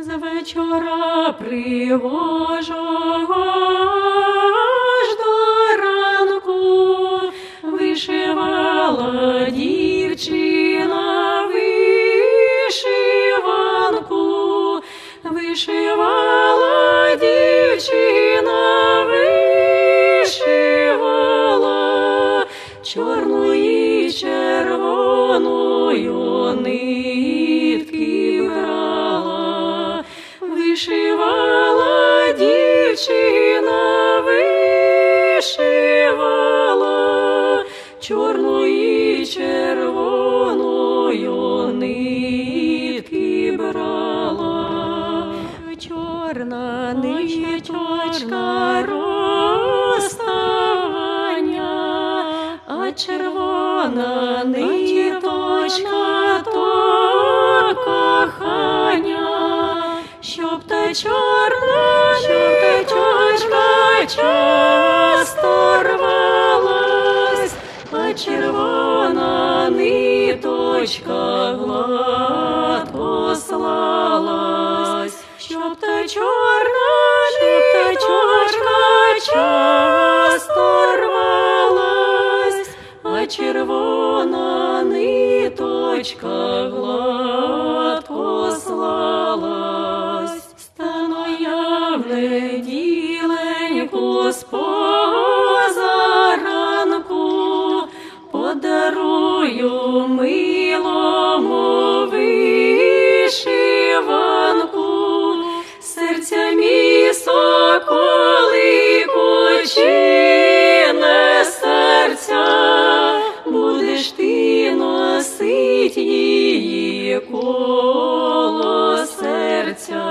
з вечора пригожого аж до ранку вишивала дівчина вишиванку, вишивала дівчина, вишивала чорною червоною нитки вишивала дівчина, вишивала чорною і червоною нитки брала, чорна ниточка розставання, а червона ниточка то кохання, щоб чорна ниточка часто рвалась, а червона ниточка гладко слалась, щоб та чорна ниточка часто рвалась, а червона ниточка гладко слалась. Соколику, серця, будеш ти носить її коло серця,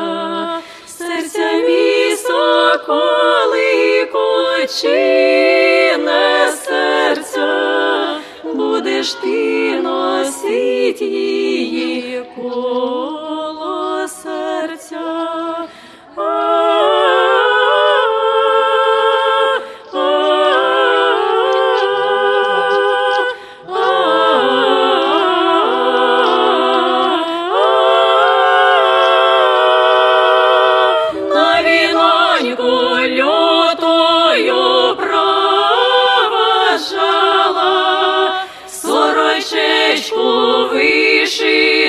серця мій соколику, чи серця, будеш ти носить її коло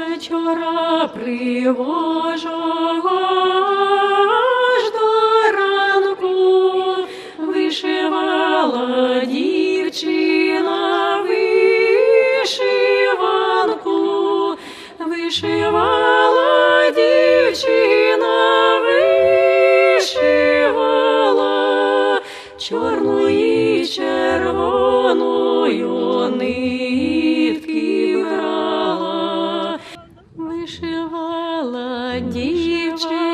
вечора пригожого аж до ранку вишивала дівчина вишиванку, вишивала дівчина вишивала чорну і червоною нині. Шивала дівчина.